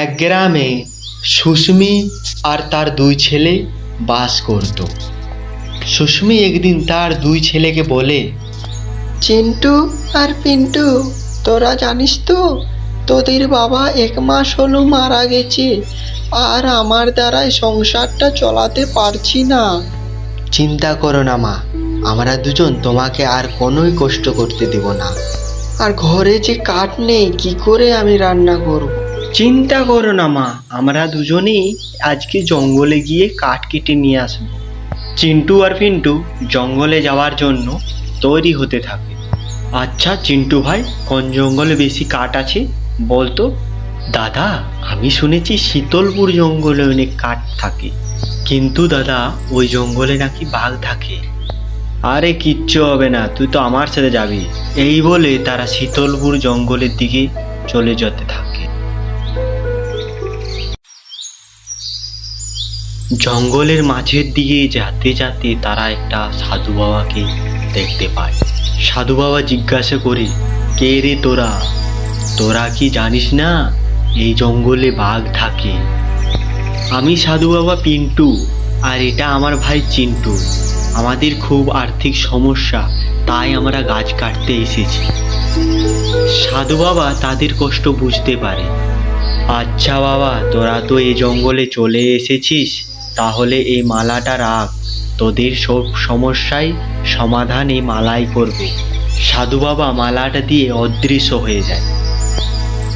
এক গ্রামে সুস্মি আর তার দুই ছেলে বাস করত। সুস্মি একদিন তার দুই ছেলেকে বলে চিন্টু আর পিন্টু তোরা জানিস তো তোদের বাবা এক মাস হলো মারা গেছে আর আমার দ্বারাই সংসারটা চলাতে পারছি না। চিন্তা করো না মা আমরা দুজন তোমাকে আর কোনোই কষ্ট করতে দেব না। আর ঘরে যে কাঠ নেই কি করে আমি রান্না করব? চিন্তা করো না, মা। আমরা দুজনেই আজকে জঙ্গলে গিয়ে কাঠ কেটে নিয়ে আসব। চিন্টু আর পিন্টু জঙ্গলে যাওয়ার জন্য তৈরি হতে থাকে। আচ্ছা চিন্টু ভাই, কোন জঙ্গলে বেশি কাঠ আছে? বলতো, দাদা, আমি শুনেছি শীতলপুর জঙ্গলে অনেক কাঠ থাকে। কিন্তু দাদা, ওই জঙ্গলে নাকি বাঘ থাকে। আরে, কিচ্ছু হবে না, তুই তো আমার সাথে যাবি। এই বলে তারা শীতলপুর জঙ্গলের দিকে চলে যেতে জঙ্গলের মাঝের দিকে যেতে যেতে তারা একটা সাধু বাবাকে দেখতে পায়। সাধু বাবা জিজ্ঞাসা করে, কে রে তোরা? তোরা কি জানিস না এই জঙ্গলে বাঘ থাকে? আমি সাধু বাবা পিন্টু, আর এটা আমার ভাই চিন্টু। আমাদের খুব আর্থিক সমস্যা, তাই আমরা গাছ কাটতে এসেছি। সাধু বাবা তাদের কষ্ট বুঝতে পারে। আচ্ছা বাবা, তোরা তো এই জঙ্গলে চলে এসেছিস? তাহলে এই মালাটা রাখ। তোদের সব সমস্যাই সমাধান এই মালাই করবে। সাধু বাবা মালাটা দিয়ে অদৃশ্য হয়ে যায়।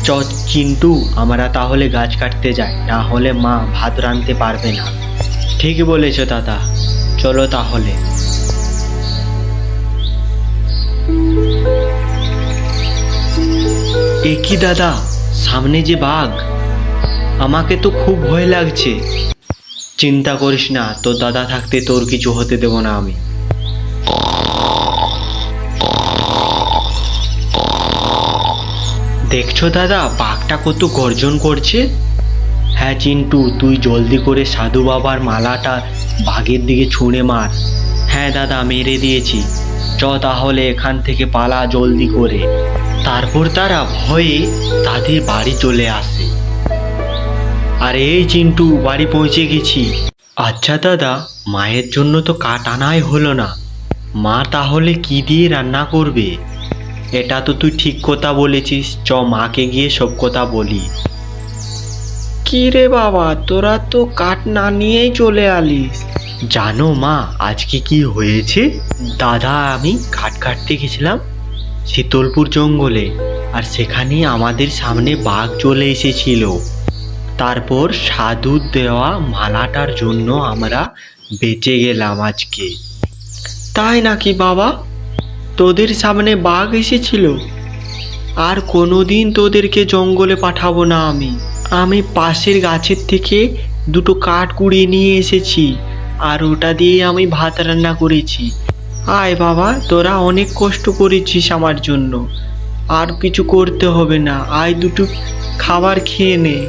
চ চিন্টু আমরা তাহলে গাছ কাটতে যাই না হলে মা ভাত রাঁধতে পারবে না। ঠিক বলেছ দাদা। চলো তাহলে। এ কি দাদা, সামনে যে বাঘ। আমাকে তো খুব ভয় লাগছে। চিন্তা করিস না, তোর দাদা থাকতে তোর কিছু হতে দেব না আমি। দেখছ দাদা, বাঘটা কত গর্জন করছে? হ্যাঁ চিন্টু, তুই জলদি করে সাধু বাবার মালাটা বাঘের দিকে ছুঁড়ে মার। হ্যাঁ দাদা, মেরে দিয়েছি। চ তাহলে এখান থেকে পালা জলদি করে। তারপর তারা ভয়ে তাদের বাড়ি চলে আসে। আরে এই চিন্টু বাড়ি পৌঁছে গেছি। আচ্ছা দাদা মায়ের জন্য তো কাঠ আনাই হলো না। মা তাহলে কি দিয়ে রান্না করবে? এটা তো তুই ঠিক কথা বলেছিস। চ মাকে গিয়ে সব কথা বলি। কি রে বাবা তোরা তো কাঠ না নিয়েই চলে আলিস। জানো মা আজকে কি হয়েছে? দাদা আমি কাঠ কাটতে গেছিলাম শীতলপুর জঙ্গলে আর সেখানে আমাদের সামনে বাঘ চলে এসেছিল। তারপর সাধুর দেওয়া মালাটার জন্য আমরা বেঁচে গেলাম আজকে। তাই নাকি বাবা? তোদের সামনে বাঘ এসেছিল। আর কোনোদিন তোদেরকে জঙ্গলে পাঠাবো না আমি। আমি পাশের গাছের থেকে দুটো কাঠ কুড়িয়ে নিয়ে এসেছি আর ওটা দিয়ে আমি ভাত রান্না করেছি। আয় বাবা, তোরা অনেক কষ্ট করেছিস আমার জন্য। আর কিছু করতে হবে না। আয় দুটো খাবার খেয়ে নে।